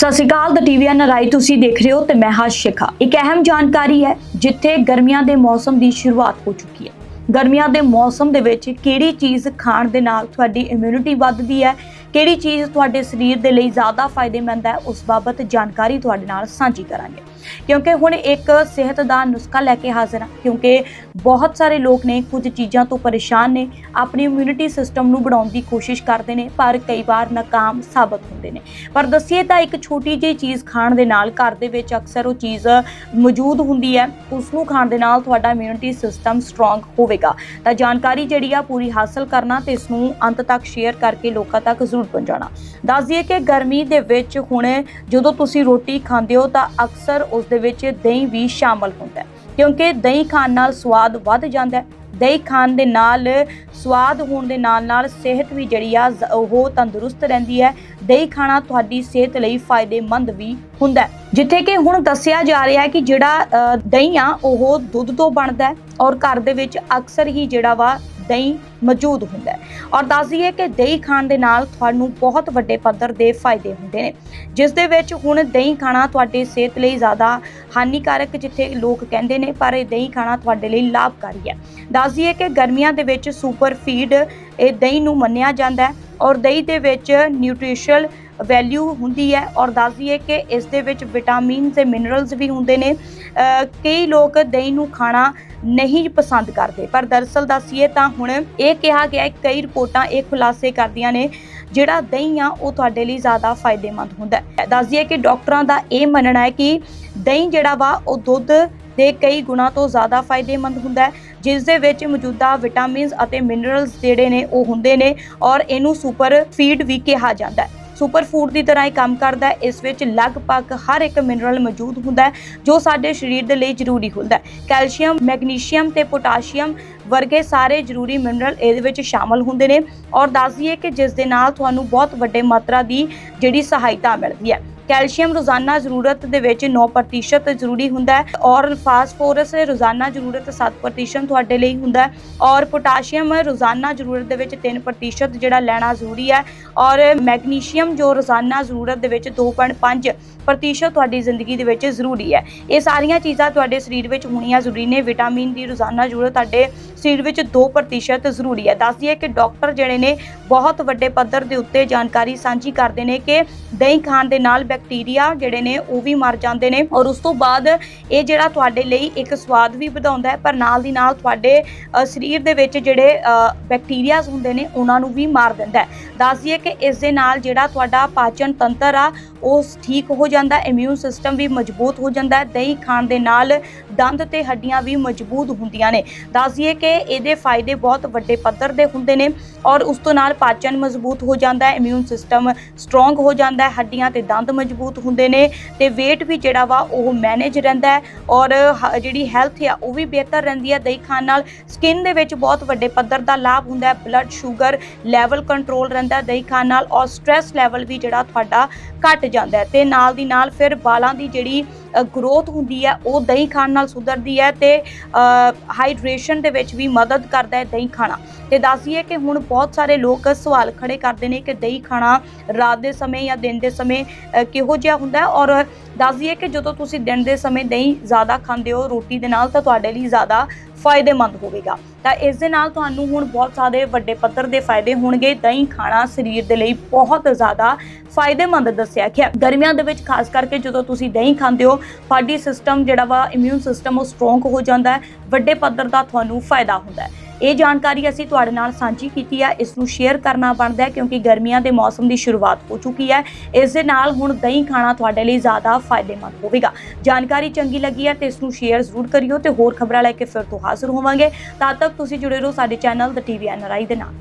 ਸਤਿ ਸ਼੍ਰੀ ਅਕਾਲ ਦ ਟੀਵੀ ਐਨ ਰਾਈ ਤੁਸੀਂ ਦੇਖ ਰਹੇ ਹੋ ਤੇ ਮੈਂ ਹਾਂ ਸ਼ਿਖਾ। ਇੱਕ ਅਹਿਮ ਜਾਣਕਾਰੀ ਹੈ, ਜਿੱਥੇ ਗਰਮੀਆਂ ਦੇ ਮੌਸਮ ਦੀ ਸ਼ੁਰੂਆਤ ਹੋ ਚੁੱਕੀ ਹੈ। ਗਰਮੀਆਂ ਦੇ ਮੌਸਮ ਦੇ ਵਿੱਚ ਕਿਹੜੀ ਚੀਜ਼ ਖਾਣ ਦੇ ਨਾਲ ਤੁਹਾਡੀ ਇਮਿਊਨਿਟੀ ਵੱਧਦੀ ਹੈ, ਕਿਹੜੀ ਚੀਜ਼ ਤੁਹਾਡੇ ਸਰੀਰ ਦੇ ਲਈ ਜ਼ਿਆਦਾ ਫਾਇਦੇਮੰਦ ਹੈ, ਉਸ ਬਾਬਤ ਜਾਣਕਾਰੀ ਤੁਹਾਡੇ ਨਾਲ ਸਾਂਝੀ ਕਰਾਂਗੇ। ਕਿਉਂਕਿ ਹੁਣ ਇੱਕ ਸਿਹਤ ਦਾ ਨੁਸਖਾ ਲੈ ਕੇ ਹਾਜ਼ਰ ਹਾਂ, ਕਿਉਂਕਿ ਬਹੁਤ ਸਾਰੇ ਲੋਕ ਨੇ ਕੁਝ ਚੀਜ਼ਾਂ ਤੋਂ ਪਰੇਸ਼ਾਨ ਨੇ, ਆਪਣੀ ਇਮਿਊਨਿਟੀ ਸਿਸਟਮ ਨੂੰ ਬਣਾਉਣ ਦੀ ਕੋਸ਼ਿਸ਼ ਕਰਦੇ ਨੇ, ਪਰ ਕਈ ਵਾਰ ਨਾਕਾਮ ਸਾਬਤ ਹੁੰਦੇ ਨੇ। ਪਰ ਦੱਸੀਏ ਤਾਂ ਇੱਕ ਛੋਟੀ ਜਿਹੀ ਚੀਜ਼ ਖਾਣ ਦੇ ਨਾਲ ਘਰ ਦੇ ਵਿੱਚ ਅਕਸਰ ਉਹ ਚੀਜ਼ ਮੌਜੂਦ ਹੁੰਦੀ ਹੈ, ਉਸ ਨੂੰ ਖਾਣ ਦੇ ਨਾਲ ਤੁਹਾਡਾ ਇਮਿਊਨਿਟੀ ਸਿਸਟਮ ਸਟਰੋਂਗ ਹੋਵੇਗਾ। ਤਾਂ ਜਾਣਕਾਰੀ ਜਿਹੜੀ ਆ ਪੂਰੀ ਹਾਸਲ ਕਰਨਾ ਤੇ ਇਸ ਨੂੰ ਅੰਤ ਤੱਕ ਸ਼ੇਅਰ ਕਰਕੇ ਲੋਕਾਂ ਤੱਕ ਜ਼ਰੂਰ ਪਹੁੰਚਾਉਣਾ। ਦੱਸ ਦਈਏ ਕਿ ਗਰਮੀ ਦੇ ਵਿੱਚ ਹੁਣ ਜਦੋਂ ਤੁਸੀਂ ਰੋਟੀ ਖਾਂਦੇ ਹੋ ਤਾਂ ਅਕਸਰ ਉਸ ਦੇ ਵਿੱਚ ਦਹੀਂ ਵੀ ਸ਼ਾਮਲ ਹੁੰਦਾ ਹੈ। ਕਿਉਂਕਿ ਦਹੀਂ ਖਾਣ ਨਾਲ ਸਵਾਦ ਵੱਧ ਜਾਂਦਾ ਹੈ। ਦਹੀਂ ਖਾਣ ਦੇ ਨਾਲ, ਸਵਾਦ ਹੋਣ ਦੇ ਨਾਲ ਨਾਲ ਸਿਹਤ ਵੀ ਜਿਹੜੀ ਆ ਉਹ ਤੰਦਰੁਸਤ ਰਹਿੰਦੀ ਹੈ। ਦਹੀਂ ਖਾਣਾ ਤੁਹਾਡੀ ਸਿਹਤ ਲਈ ਫਾਇਦੇਮੰਦ ਵੀ ਹੁੰਦਾ ਹੈ। ਜਿੱਥੇ ਕਿ ਹੁਣ ਦੱਸਿਆ ਜਾ ਰਿਹਾ ਹੈ ਕਿ ਜਿਹੜਾ ਦਹੀਂ ਆ, ਉਹ ਦੁੱਧ ਤੋਂ ਬਣਦਾ ਹੈ। ਔਰ ਘਰ ਦੇ ਵਿੱਚ ਅਕਸਰ ਹੀ ਜਿਹੜਾ ਵਾ ਦਹੀਂ ਮੌਜੂਦ ਹੁੰਦਾ ਹੈ। ਔਰ ਦੱਸ ਦਈਏ ਕਿ ਦਹੀਂ ਖਾਣ ਦੇ ਨਾਲ ਤੁਹਾਨੂੰ ਬਹੁਤ ਵੱਡੇ ਪੱਧਰ ਦੇ ਫਾਇਦੇ ਹੁੰਦੇ ਨੇ। ਜਿਸ ਦੇ ਵਿੱਚ ਹੁਣ ਦਹੀਂ ਖਾਣਾ ਤੁਹਾਡੀ ਸਿਹਤ ਲਈ ਜ਼ਿਆਦਾ ਹਾਨੀਕਾਰਕ ਜਿੱਥੇ ਲੋਕ ਕਹਿੰਦੇ ਨੇ, ਪਰ ਇਹ ਦਹੀਂ ਖਾਣਾ ਤੁਹਾਡੇ ਲਈ ਲਾਭਕਾਰੀ ਹੈ। ਦੱਸ ਦਈਏ ਕਿ ਗਰਮੀਆਂ ਦੇ ਵਿੱਚ ਸੁਪਰ ਫੀਡ ਇਹ ਦਹੀਂ ਨੂੰ ਮੰਨਿਆ ਜਾਂਦਾ ਹੈ। ਔਰ ਦਹੀਂ ਦੇ ਵਿੱਚ ਨਿਊਟ੍ਰੀਸ਼ਨਲ ਵੈਲਿਊ ਹੁੰਦੀ ਹੈ ਔਰ ਦੱਸ ਦਈਏ ਕਿ ਇਸ ਦੇ ਵਿੱਚ ਵਿਟਾਮਿਨ ਤੇ ਮਿਨਰਲਸ ਵੀ ਹੁੰਦੇ ਨੇ। ਕਈ ਲੋਕ ਦਹੀਂ ਨੂੰ ਖਾਣਾ ਨਹੀਂ ਪਸੰਦ ਕਰਦੇ, ਪਰ ਦਰਅਸਲ ਦੱਸੀਏ ਤਾਂ ਹੁਣ ਇਹ ਕਿਹਾ ਗਿਆ ਹੈ ਕਈ ਰਿਪੋਰਟਾਂ ਇਹ ਖੁਲਾਸੇ ਕਰਦੀਆਂ ਨੇ, ਜਿਹੜਾ ਦਹੀਂ ਆ ਉਹ ਤੁਹਾਡੇ ਲਈ ਜ਼ਿਆਦਾ ਫਾਇਦੇਮੰਦ ਹੁੰਦਾ ਹੈ। ਦੱਸ ਦਈਏ ਕਿ ਡਾਕਟਰਾਂ ਦਾ ਇਹ ਮੰਨਣਾ ਹੈ ਕਿ ਦਹੀਂ ਜਿਹੜਾ ਵਾ, ਉਹ ਦੁੱਧ ਦੇ ਕਈ ਗੁਣਾ ਤੋਂ ਜ਼ਿਆਦਾ ਫਾਇਦੇਮੰਦ ਹੁੰਦਾ ਹੈ, ਜਿਸ ਦੇ ਵਿੱਚ ਮੌਜੂਦਾ ਵਿਟਾਮਿਨਸ ਅਤੇ ਮਿਨਰਲਸ ਜਿਹੜੇ ਨੇ, ਉਹ ਹੁੰਦੇ ਨੇ ਔਰ ਇਹਨੂੰ ਸੁਪਰ ਫੀਡ ਵੀ ਕਿਹਾ ਜਾਂਦਾ ਹੈ। ਸੁਪਰ ਫੂਡ ਦੀ ਤਰ੍ਹਾਂ ਹੀ ਕੰਮ ਕਰਦਾ ਹੈ, ਇਸ ਵਿੱਚ ਲਗਭਗ ਹਰ ਇੱਕ ਮਿਨਰਲ ਮੌਜੂਦ ਹੁੰਦਾ ਹੈ, ਜੋ ਸਾਡੇ ਸਰੀਰ ਦੇ ਲਈ ਜ਼ਰੂਰੀ ਹੁੰਦਾ ਹੈ। ਕੈਲਸ਼ੀਅਮ, ਮੈਗਨੀਸ਼ੀਅਮ ਤੇ ਪੋਟਾਸ਼ੀਅਮ ਵਰਗੇ ਸਾਰੇ ਜ਼ਰੂਰੀ ਮਿਨਰਲ ਇਹਦੇ ਵਿੱਚ ਸ਼ਾਮਲ ਹੁੰਦੇ ਨੇ। ਔਰ ਦੱਸ ਦਈਏ ਕਿ ਜਿਸ ਦੇ ਨਾਲ ਤੁਹਾਨੂੰ ਬਹੁਤ ਵੱਡੇ ਮਾਤਰਾ ਦੀ ਜਿਹੜੀ ਸਹਾਇਤਾ ਮਿਲਦੀ ਹੈ। ਕੈਲਸ਼ੀਅਮ ਰੋਜ਼ਾਨਾ ਜ਼ਰੂਰਤ ਦੇ ਵਿੱਚ 9% ਜ਼ਰੂਰੀ ਹੁੰਦਾ ਹੈ ਔਰ ਫਾਸਫੋਰਸ ਰੋਜ਼ਾਨਾ ਜ਼ਰੂਰਤ 7% ਤੁਹਾਡੇ ਲਈ ਹੁੰਦਾ ਹੈ ਔਰ ਪੋਟਾਸ਼ੀਅਮ ਰੋਜ਼ਾਨਾ ਜ਼ਰੂਰਤ ਦੇ ਵਿੱਚ 3% ਜਿਹੜਾ ਲੈਣਾ ਜ਼ਰੂਰੀ ਹੈ ਔਰ ਮੈਗਨੀਸ਼ੀਅਮ ਜੋ ਰੋਜ਼ਾਨਾ ਜ਼ਰੂਰਤ ਦੇ ਵਿੱਚ 2.5% ਤੁਹਾਡੀ ਜ਼ਿੰਦਗੀ ਦੇ ਵਿੱਚ ਜ਼ਰੂਰੀ ਹੈ। ਇਹ ਸਾਰੀਆਂ ਚੀਜ਼ਾਂ ਤੁਹਾਡੇ ਸਰੀਰ ਵਿੱਚ ਹੋਣੀਆਂ ਜ਼ਰੂਰੀ ਨੇ। ਵਿਟਾਮਿਨ ਦੀ ਰੋਜ਼ਾਨਾ ਜ਼ਰੂਰਤ ਤੁਹਾਡੇ ਸਰੀਰ ਵਿੱਚ 2% ਜ਼ਰੂਰੀ ਹੈ। ਦੱਸ ਦਈਏ ਕਿ ਡਾਕਟਰ ਜਿਹੜੇ ਨੇ ਬਹੁਤ ਵੱਡੇ ਪੱਧਰ ਦੇ ਉੱਤੇ ਜਾਣਕਾਰੀ ਸਾਂਝੀ ਕਰਦੇ ਨੇ ਕਿ ਦਹੀਂ ਖਾਣ ਦੇ ਨਾਲ ਬੈਕਟੀਰੀਆ ਜਿਹੜੇ ਨੇ ਉਹ ਵੀ ਮਰ ਜਾਂਦੇ ਨੇ ਔਰ ਉਸ ਤੋਂ ਬਾਅਦ ਇਹ ਜਿਹੜਾ ਤੁਹਾਡੇ ਲਈ ਇੱਕ ਸਵਾਦ ਵੀ ਵਧਾਉਂਦਾ ਹੈ, ਪਰ ਨਾਲ ਦੀ ਨਾਲ ਤੁਹਾਡੇ ਸਰੀਰ ਦੇ ਵਿੱਚ ਜਿਹੜੇ ਬੈਕਟੀਰੀਆਜ਼ ਹੁੰਦੇ ਨੇ ਉਹਨਾਂ ਨੂੰ ਵੀ ਮਾਰ ਦਿੰਦਾ ਹੈ। ਦੱਸ ਦਈਏ ਕਿ ਇਸ ਦੇ ਨਾਲ ਜਿਹੜਾ ਤੁਹਾਡਾ ਪਾਚਨ ਤੰਤਰ ਆ, ਉਹ ਠੀਕ ਹੋ ਜਾਂਦਾ ਇਮਿਊਨ ਸਿਸਟਮ ਵੀ ਮਜ਼ਬੂਤ ਹੋ ਜਾਂਦਾ ਹੈ, ਦਹੀਂ ਖਾਣ ਦੇ ਨਾਲ ਦੰਦ ਤੇ ਹੱਡੀਆਂ ਵੀ ਮਜ਼ਬੂਤ ਹੁੰਦੀਆਂ ਨੇ। ਦੱਸ ਦਈਏ ਕਿ ਇਹਦੇ ਫਾਇਦੇ ਬਹੁਤ ਵੱਡੇ ਪੱਧਰ ਦੇ ਹੁੰਦੇ ਨੇ ਔਰ ਉਸ ਤੋਂ ਨਾਲ ਪਾਚਨ ਮਜ਼ਬੂਤ ਹੋ ਜਾਂਦਾ ਹੈ ਇਮਿਊਨ ਸਿਸਟਮ ਸਟਰੋਂਗ ਹੋ ਜਾਂਦਾ ਹੈ, ਹੱਡੀਆਂ ਤੇ ਦੰਦ ਮਜ਼ਬੂਤ ਹੁੰਦੇ ਨੇ ਤੇ weight ਵੀ ਜਿਹੜਾ ਵਾ ਉਹ ਮੈਨੇਜ ਰਹਿੰਦਾ ਹੈ ਔਰ ਹ- ਜਿਹੜੀ ਹੈਲਥ ਆ ਉਹ ਵੀ ਬਿਹਤਰ ਰਹਿੰਦੀ ਹੈ ਦਹੀਂ ਖਾਣ ਨਾਲ। ਸਕਿਨ ਦੇ ਵਿੱਚ ਬਹੁਤ ਵੱਡੇ ਪੱਧਰ ਦਾ ਲਾਭ ਹੁੰਦਾ ਹੈ ਬਲੱਡ ਸ਼ੂਗਰ ਲੈਵਲ ਕੰਟਰੋਲ ਰਹਿੰਦਾ ਦਹੀਂ ਖਾਣ ਨਾਲ ਔਰ ਸਟ੍ਰੈਸ ਲੈਵਲ ਵੀ ਜਿਹੜਾ ਤੁਹਾਡਾ ਘਟ ਜਾਂਦਾ ਹੈ। ਤੇ ਨਾਲ ਦੀ ਨਾਲ ਫਿਰ ਵਾਲਾਂ ਦੀ ਜਿਹੜੀ ਗਰੋਥ ਹੁੰਦੀ ਹੈ ਉਹ ਦਹੀਂ ਖਾਣ ਨਾਲ ਸੁਧਰਦੀ ਹੈ ਤੇ ਹਾਈਡਰੇਸ਼ਨ ਦੇ ਵਿੱਚ ਵੀ ਮਦਦ ਕਰਦਾ ਹੈ ਦਹੀਂ ਖਾਣਾ। ਤੇ ਦੱਸੀਏ ਕਿ ਹੁਣ ਬਹੁਤ ਸਾਰੇ ਲੋਕ ਸਵਾਲ ਖੜੇ ਕਰਦੇ ਨੇ ਕਿ ਦਹੀਂ ਖਾਣਾ ਰਾਤ ਦੇ ਸਮੇਂ ਜਾਂ ਦਿਨ ਦੇ ਸਮੇਂ ਕਿਹੋ ਜਿਹਾ ਹੁੰਦਾ? ਔਰ ਦੱਸ ਕਿ ਜਦੋਂ ਤੁਸੀਂ ਦਿਨ ਦੇ ਸਮੇਂ ਦਹੀਂ ਜ਼ਿਆਦਾ ਖਾਂਦੇ ਹੋ ਰੋਟੀ ਦੇ ਨਾਲ, ਤਾਂ ਤੁਹਾਡੇ ਲਈ ਜ਼ਿਆਦਾ ਫਾਇਦੇਮੰਦ ਹੋਵੇਗਾ। ਤਾਂ ਇਸ ਦੇ ਨਾਲ ਤੁਹਾਨੂੰ ਹੁਣ ਬਹੁਤ ਸਾਰੇ ਵੱਡੇ ਪੱਧਰ ਦੇ ਫਾਇਦੇ ਹੋਣਗੇ। ਦਹੀਂ ਖਾਣਾ ਸਰੀਰ ਦੇ ਲਈ ਬਹੁਤ ਜ਼ਿਆਦਾ ਫਾਇਦੇਮੰਦ ਦੱਸਿਆ ਗਿਆ। ਗਰਮੀਆਂ ਦੇ ਵਿੱਚ ਖਾਸ ਕਰਕੇ ਜਦੋਂ ਤੁਸੀਂ ਦਹੀਂ ਖਾਂਦੇ ਹੋ, ਤੁਹਾਡੀ ਸਿਸਟਮ ਜਿਹੜਾ ਵਾ ਇਮਿਊਨ ਸਿਸਟਮ ਉਹ ਸਟਰੋਂਗ ਹੋ ਜਾਂਦਾ ਹੈ। ਵੱਡੇ ਪੱਧਰ ਦਾ ਤੁਹਾਨੂੰ ਫਾਇਦਾ ਹੁੰਦਾ ਹੈ। ਇਹ ਜਾਣਕਾਰੀ ਅਸੀਂ ਤੁਹਾਡੇ ਨਾਲ ਸਾਂਝੀ ਕੀਤੀ ਹੈ। ਇਸ ਨੂੰ ਸ਼ੇਅਰ ਕਰਨਾ ਬਣਦਾ ਹੈ ਕਿਉਂਕਿ ਗਰਮੀਆਂ ਦੇ ਮੌਸਮ ਦੀ ਸ਼ੁਰੂਆਤ ਹੋ ਚੁੱਕੀ ਹੈ। ਇਸ ਦੇ ਨਾਲ ਹੁਣ ਦਹੀਂ ਖਾਣਾ ਤੁਹਾਡੇ ਲਈ ਜ਼ਿਆਦਾ ਫਾਇਦੇਮੰਦ ਹੋਵੇਗਾ। ਜਾਣਕਾਰੀ ਚੰਗੀ ਲੱਗੀ ਹੈ ਤੇ ਇਸ ਨੂੰ ਸ਼ੇਅਰ ਜ਼ਰੂਰ ਕਰਿਓ ਤੇ ਹੋਰ ਖਬਰਾਂ ਲੈ ਕੇ ਫਿਰ ਤੋਂ ਹਾਜ਼ਰ ਹੋਵਾਂਗੇ। ਤਦ ਤੱਕ ਤੁਸੀਂ ਜੁੜੇ ਰਹੋ ਸਾਡੇ ਚੈਨਲ ਦ ਟੀਵੀ ਐਨਆਰਆਈ ਦੇ ਨਾਲ।